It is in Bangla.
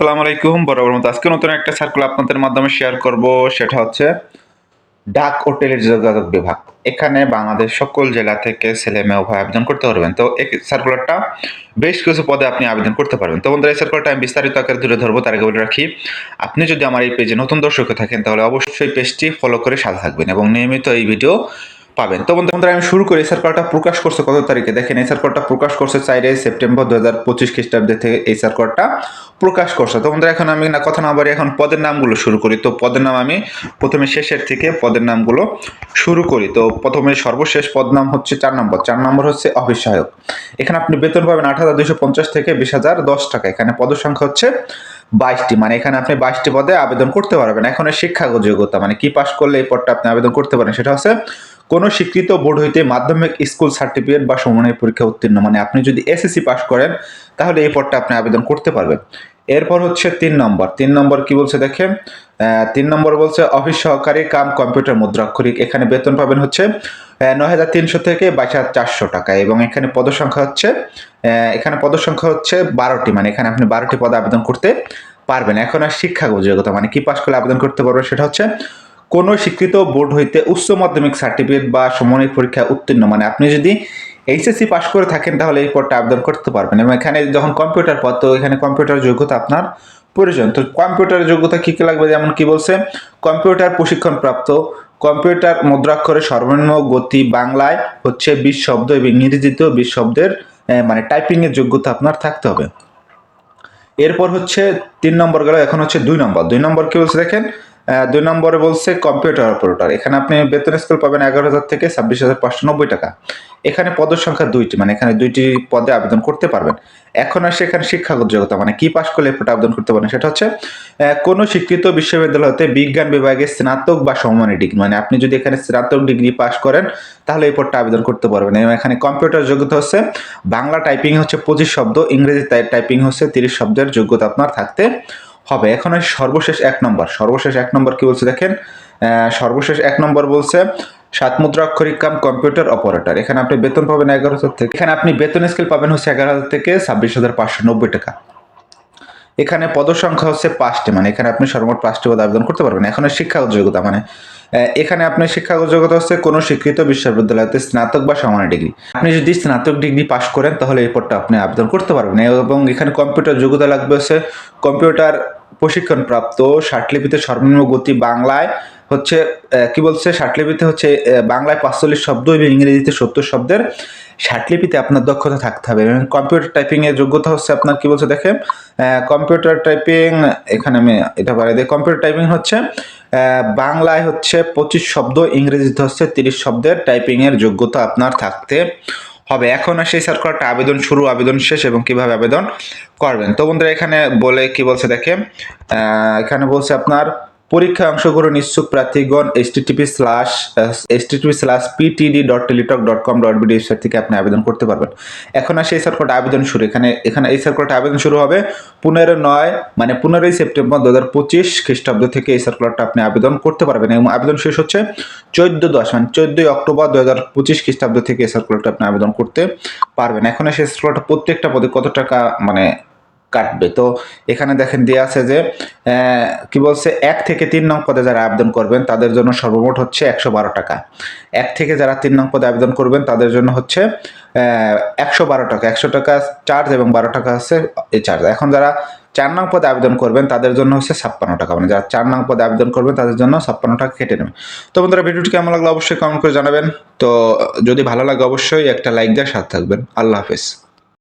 সালাম আলাইকুম, বরাবর মতো আজকে নতুন একটা সার্কুল আপনাদের মাধ্যমে শেয়ার করব। সেটা হচ্ছে ডাক ও টেলিযোগাযোগ বিভাগ। এখানে বাংলাদেশ সকল জেলা থেকে ছেলে মেয়ে উভয় আবেদন করতে পারবেন। তো এই সার্কুলারটা বেশ কিছু পদে আপনি আবেদন করতে পারবেন। তো বন্ধুরা, এই সার্কুলারটা আমি বিস্তারিত আকারে তুলে ধরবো। তার আগে বলে রাখি, আপনি যদি আমার এই পেজে নতুন দর্শক থাকেন, তাহলে অবশ্যই পেজটি ফলো করে সাথে থাকবেন এবং নিয়মিত এই ভিডিও পাবেন। তো বন্ধু বন্ধুরা, আমি শুরু করি। এই সার্কুলারটা প্রকাশ করছে কত তারিখে? দেখেন, এই সার্কুলারটা প্রকাশ করছে চাইরে সেপ্টেম্বর দু হাজার পঁচিশ খ্রিস্টাব্দে থেকে এই সার্কুলারটা প্রকাশ করছে। তো বন্ধুরা, এখন আমি না কথা না বাড়ি এখন পদের নামগুলো শুরু করি। তো পদের নাম আমি প্রথমে শেষের থেকে পদের নামগুলো শুরু করি। তো প্রথমে সর্বশেষ পদ নাম হচ্ছে চার নম্বর। চার নম্বর হচ্ছে অফিস সহায়ক। এখানে আপনি বেতন পাবেন আট হাজার দুশো পঞ্চাশ থেকে বিশ হাজার দশ টাকা। এখানে পদসংখ্যা হচ্ছে বাইশটি। মানে এখানে আপনি বাইশটি পদে আবেদন করতে পারবেন। এখন শিক্ষাগত যোগ্যতা মানে কি পাশ করলে এই পদটা আপনি আবেদন করতে পারেন, সেটা হচ্ছে কোনো স্বীকৃত বোর্ড হইতে মাধ্যমিক স্কুল সার্টিফিকেট বা সমন্বয় পরীক্ষা উত্তীর্ণ। মানে আপনি যদি এসএসসি পাশ করেন, তাহলে এই পদটা আপনি আবেদন করতে পারবেন। এরপর হচ্ছে তিন নম্বর। তিন নম্বর কি বলছে দেখেন? তিন নম্বর বলছে, অফিস সহকারী কাম কম্পিউটার মুদ্রাক্ষরিক। এখানে বেতন পাবেন হচ্ছে নয় হাজার তিনশো থেকে বাইশ হাজার চারশো টাকা এবং এখানে পদসংখ্যা হচ্ছে এখানে পদসংখ্যা হচ্ছে বারোটি। মানে এখানে আপনি বারোটি পদে আবেদন করতে পারবেন। এখন আর শিক্ষাগত যোগ্যতা মানে কি পাশ করলে আবেদন করতে পারবেন সেটা হচ্ছে কোনো স্বীকৃত বোর্ড হইতে উচ্চ মাধ্যমিক সার্টিফিকেট বা সমন্বয় পরীক্ষা উত্তীর্ণ। মানে আপনি যদি এইচএসসি পাশ করে থাকেন, তাহলে এই পদটা আবেদন করতে পারবেন। এবং এখানে যখন কম্পিউটার পদ, তো এখানে কম্পিউটার যোগ্যতা আপনার প্রয়োজন। তো কম্পিউটার যোগ্যতা কী কী লাগবে? যেমন কি বলছে কম্পিউটার প্রশিক্ষণ প্রাপ্ত কম্পিউটার মুদ্রাক্ষরে সর্বনিম্ন গতি বাংলায় হচ্ছে বিশ শব্দ এবং ইংরেজিতেও বিশ শব্দের মানে টাইপিংয়ের যোগ্যতা আপনার থাকতে হবে। এরপর হচ্ছে তিন নম্বর গেল, এখন হচ্ছে দুই নম্বর। দুই নম্বর কি বলছে দেখেন দুই নম্বরে বলছে কম্পিউটার অপারেটর এখানে আপনি বেতন স্কেল পাবেন এগারো হাজার থেকে ছাব্বিশ হাজার পাঁচশো নব্বই টাকা। এখানে পদের সংখ্যা দুইটি মানে এখানে দুইটি পদে আবেদন করতে পারবেন। এখন আসে এখানে শিক্ষাগত যোগ্যতা মানে কি পাশ করলে এরপর আবেদন করতে পারেন সেটা হচ্ছে কোনো স্বীকৃত বিশ্ববিদ্যালয় হতে বিজ্ঞান বিভাগে স্নাতক বা সমমানের ডিগ্রি মানে আপনি যদি এখানে স্নাতক ডিগ্রি পাশ করেন, তাহলে এই পদটা আবেদন করতে পারবেন। এবং এখানে কম্পিউটার যোগ্যতা হচ্ছে, বাংলা টাইপিং হচ্ছে পঁচিশ শব্দ, ইংরেজি টাইপিং হচ্ছে তিরিশ শব্দের যোগ্যতা আপনার থাকতে হবে। এখন আসি সর্বশেষ এক নম্বর। সর্বশেষ এক নম্বর কি বলছে দেখেন? সর্বশেষ এক নম্বর বলছে, সাত মুদ্রাক্ষরিক কাম কম্পিউটার অপারেটর। এখানে আপনি বেতন পাবেন এগারো হাজার থেকে এখানে আপনি বেতন স্কেল পাবেন হচ্ছে এগারো হাজার থেকে ছাব্বিশ হাজার পাঁচশো নব্বই টাকা। এখানে পদসংখ্যা হচ্ছে পাঁচটি মানে এখানে আপনি সর্বমোট পাঁচটি পদ আবেদন করতে পারবেন। এখন শিক্ষাগত যোগ্যতা মানে এখানে আপনার শিক্ষাগত যোগ্যতা হচ্ছে কোনো স্বীকৃত বিশ্ববিদ্যালয়তে স্নাতক বা সমান ডিগ্রি। আপনি যদি স্নাতক ডিগ্রি পাস করেন, তাহলে এই পদটা আপনি আবেদন করতে পারবেন। এবং এখানে কম্পিউটার যোগ্যতা লাগবে হচ্ছে কম্পিউটার প্রশিক্ষণপ্রাপ্ত ষাটলিপিতে সর্বনিম্ন গতি বাংলায় হচ্ছে কি বলছে? ষাটলিপিতে হচ্ছে বাংলায় পাঁচচল্লিশ শব্দ এবং ইংরেজিতে সত্তর শব্দের ষাটলিপিতে আপনার দক্ষতা থাকতে হবে। এবং কম্পিউটার টাইপিংয়ের যোগ্যতা হচ্ছে আপনার, কি বলছে দেখেন? কম্পিউটার টাইপিং এখানে আমি এটা বাড়াই দিই। কম্পিউটার টাইপিং হচ্ছে বাংলায় হচ্ছে পঁচিশ শব্দ, ইংরেজিতে হচ্ছে তিরিশ শব্দের টাইপিংয়ের যোগ্যতা আপনার থাকতে হবে। এখন আর সেই সার্কুলারটা আবেদন শুরু, আবেদন শেষ এবং কীভাবে আবেদন করবেন? তো বন্ধুরা, এখানে বলে কি বলছে দেখে এখানে বলছে আপনার পরীক্ষায় অংশগ্রহণ ইচ্ছুক প্রার্থীগণ H TTP slash H TTP slash PTD dot Teletalk dot com dot BD website থেকে আপনি আবেদন করতে পারবেন। এখন আর সেই সার্কুলারটা আবেদন শুরু। এখানে এখানে এই সার্কুলারটা আবেদন শুরু হবে পনেরো নয় মানে পনেরোই সেপ্টেম্বর দু হাজার পঁচিশ খ্রিস্টাব্দ থেকে এই সার্কুলারটা আপনি আবেদন করতে পারবেন এবং আবেদন শেষ হচ্ছে চোদ্দ দশ মানে চোদ্দই অক্টোবর দু হাজার পঁচিশ খ্রিস্টাব্দ থেকে এই সার্কুলারটা আপনি আবেদন করতে পারবেন। এখন সেই সার্কুলারটা প্রত্যেকটা পদে কত টাকা মানে কাটবে। তো এখানে দেখেন দেওয়া আছে যে কি বলছে, এক থেকে তিন নং পদে যারা আবেদন করবেন, তাদের জন্য সর্বমোট হচ্ছে একশো বারো টাকা। এক থেকে যারা তিন নং পদে আবেদন করবেন, তাদের জন্য হচ্ছে একশো বারো টাকা। একশো টাকা চার্জ এবং বারো টাকা হচ্ছে এই চার্জ। এখন যারা চার নং পদে আবেদন করবেন, তাদের জন্য হচ্ছে ছাপ্পান্ন টাকা। মানে যারা চার নং পদে আবেদন করবেন, তাদের জন্য ছাপ্পান্ন টাকা কেটে নেবে তো বন্ধুরা, ভিডিওটি কেমন লাগল অবশ্যই কমেন্ট করে জানাবেন। তো যদি ভালো লাগে অবশ্যই একটা লাইক দেওয়ার সাথে থাকবেন। আল্লাহ হাফেজ।